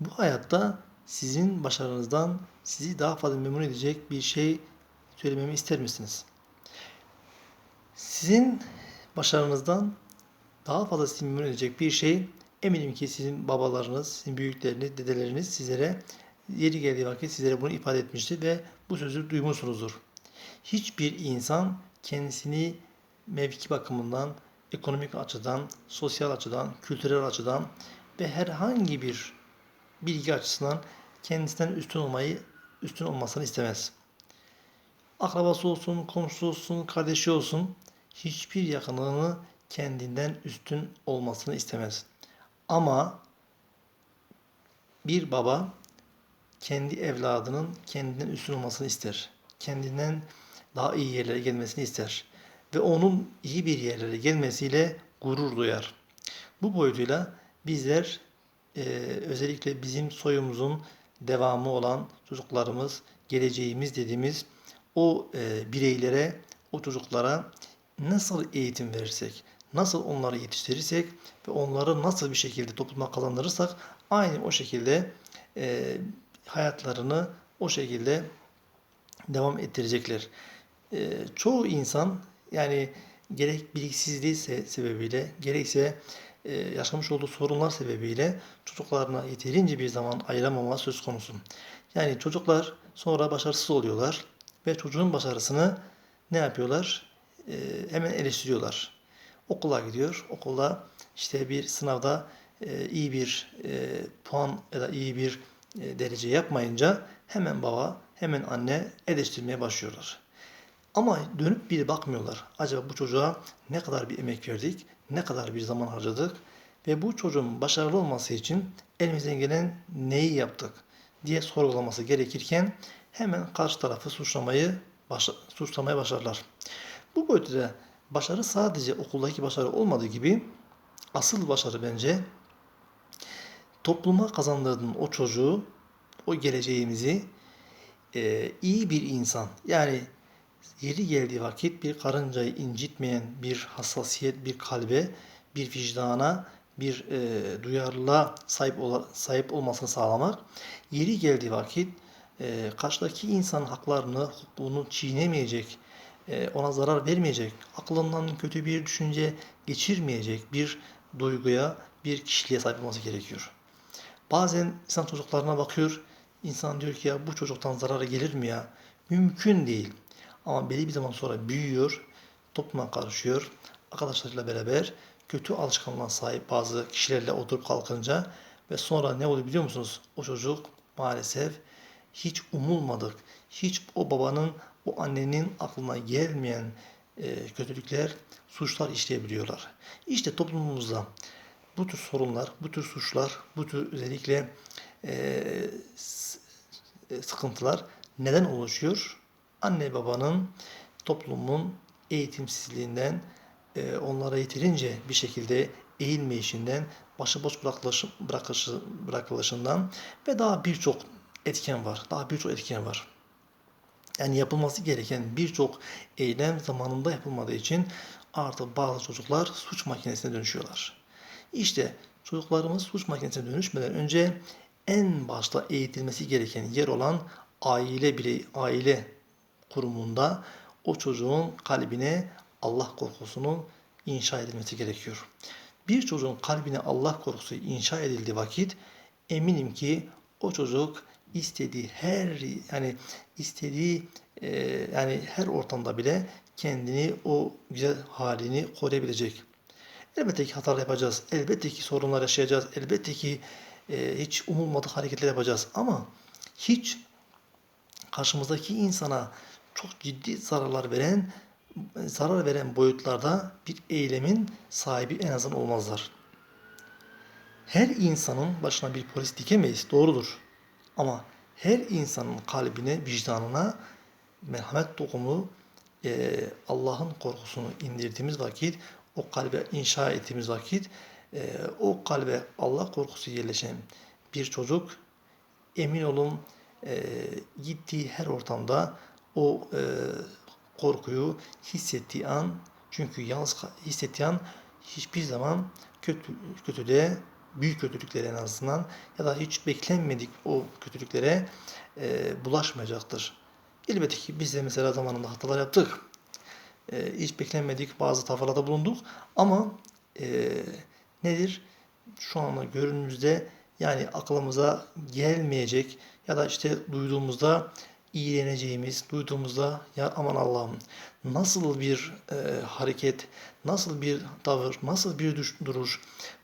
Bu hayatta sizin başarınızdan sizi daha fazla memnun edecek bir şey söylememi ister misiniz? Sizin başarınızdan daha fazla sizi memnun edecek bir şey eminim ki sizin babalarınız, sizin büyükleriniz, dedeleriniz sizlere yeri geldiği vakit sizlere bunu ifade etmiştir ve bu sözü duymuşsunuzdur. Hiçbir insan kendisini mevki bakımından, ekonomik açıdan, sosyal açıdan, kültürel açıdan ve herhangi bir bilgi açısından kendisinden üstün olmayı, üstün olmasını istemez. Akrabası olsun, komşusu olsun, kardeşi olsun hiçbir yakınını kendinden üstün olmasını istemez. Ama bir baba kendi evladının kendinden üstün olmasını ister. Kendinden daha iyi yerlere gelmesini ister. Ve onun iyi bir yerlere gelmesiyle gurur duyar. Bu boyutuyla bizler e, özellikle bizim soyumuzun devamı olan çocuklarımız, geleceğimiz dediğimiz o e, bireylere, o çocuklara nasıl eğitim verirsek, nasıl onları yetiştirirsek ve onları nasıl bir şekilde topluma kazandırırsak aynı o şekilde e, hayatlarını o şekilde devam ettirecekler. E, çoğu insan yani gerek bilgisizliği se- sebebiyle gerekse yaşamış olduğu sorunlar sebebiyle çocuklarına yeterince bir zaman ayıramama söz konusu. Yani çocuklar sonra başarısız oluyorlar ve çocuğun başarısını ne yapıyorlar? E, hemen eleştiriyorlar. Okula gidiyor. Okulda işte bir sınavda e, iyi bir e, puan ya da iyi bir e, derece yapmayınca hemen baba, hemen anne eleştirmeye başlıyorlar. Ama dönüp bir bakmıyorlar. Acaba bu çocuğa ne kadar bir emek verdik, ne kadar bir zaman harcadık ve bu çocuğun başarılı olması için elimizden gelen neyi yaptık diye sorgulaması gerekirken hemen karşı tarafı suçlamayı başa- suçlamaya başlarlar. Bu boyutta başarı sadece okuldaki başarı olmadığı gibi asıl başarı bence topluma kazandırdığın o çocuğu, o geleceğimizi e, iyi bir insan yani yeri geldiği vakit bir karıncayı incitmeyen bir hassasiyet, bir kalbe, bir vicdana, bir e, duyarlılığa sahip, ola, sahip olmasını sağlamak, yeri geldiği vakit e, karşıdaki insan haklarını, hukukunu çiğnemeyecek, e, ona zarar vermeyecek, aklından kötü bir düşünce geçirmeyecek bir duyguya, bir kişiliğe sahip olması gerekiyor. Bazen insan çocuklarına bakıyor, insan diyor ki ya bu çocuktan zararı gelir mi ya? Mümkün değil. Ama belli bir zaman sonra büyüyor, topluma karışıyor, arkadaşlarıyla beraber kötü alışkanlığa sahip bazı kişilerle oturup kalkınca ve sonra ne oluyor biliyor musunuz? O çocuk maalesef hiç umulmadık, hiç o babanın, o annenin aklına gelmeyen e, kötülükler, suçlar işleyebiliyorlar. İşte toplumumuzda bu tür sorunlar, bu tür suçlar, bu tür özellikle e, e, sıkıntılar neden oluşuyor? Anne babanın, toplumun eğitimsizliğinden, e, onlara yeterince bir şekilde eğilmeyişinden, başıboş bırakılışı, bırakışı, bırakılışından ve daha birçok etken var. Daha birçok etken var. Yani yapılması gereken birçok eylem zamanında yapılmadığı için artık bazı çocuklar suç makinesine dönüşüyorlar. İşte çocuklarımız suç makinesine dönüşmeden önce en başta eğitilmesi gereken yer olan aile birey, aile kurumunda o çocuğun kalbine Allah korkusunun inşa edilmesi gerekiyor. Bir çocuğun kalbine Allah korkusu inşa edildiği vakit eminim ki o çocuk istediği her yani istediği e, yani her ortamda bile kendini o güzel halini koruyabilecek. Elbette ki hatalar yapacağız. Elbette ki sorunlar yaşayacağız. Elbette ki e, hiç umulmadık hareketler yapacağız. Ama hiç karşımızdaki insana çok ciddi zararlar veren zarar veren boyutlarda bir eylemin sahibi en azından olmazlar. Her insanın başına bir polis dikemeyiz, doğrudur. Ama her insanın kalbine, vicdanına merhamet dokumu, e, Allah'ın korkusunu indirdiğimiz vakit, o kalbe inşa ettiğimiz vakit, e, o kalbe Allah korkusu yerleşen bir çocuk emin olun e, gittiği her ortamda o e, korkuyu hissettiği an çünkü yalnız hissettiği an hiçbir zaman kötü kötülüğe büyük kötülüklere en azından ya da hiç beklenmedik o kötülüklere e, bulaşmayacaktır. Elbette ki biz de mesela zamanında hatalar yaptık. E, hiç beklenmedik bazı tavırlarda bulunduk ama e, nedir? Şu anda görünümüzde yani aklımıza gelmeyecek ya da işte duyduğumuzda iğreneceğimiz, duyduğumuzda ya aman Allah'ım nasıl bir e, hareket, nasıl bir tavır, nasıl bir düş- duruş,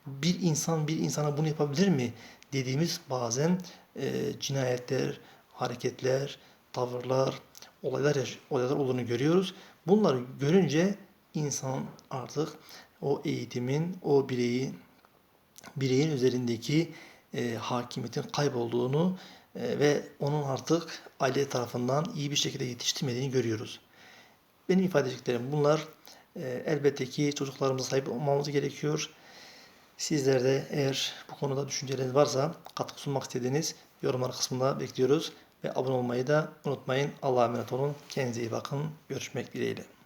bir insan bir insana bunu yapabilir mi dediğimiz bazen e, cinayetler, hareketler, tavırlar, olaylar olaylar olduğunu görüyoruz. Bunları görünce insan artık o eğitimin, o bireyi bireyin üzerindeki e, hakimiyetin kaybolduğunu ve onun artık aile tarafından iyi bir şekilde yetiştirmediğini görüyoruz. Benim ifade bunlar. E, elbette ki çocuklarımıza sahip olmamız gerekiyor. Sizler de eğer bu konuda düşünceleriniz varsa katkı sunmak istediğiniz yorumlar kısmında bekliyoruz. Ve abone olmayı da unutmayın. Allah'a emanet olun. Kendinize iyi bakın. Görüşmek dileğiyle.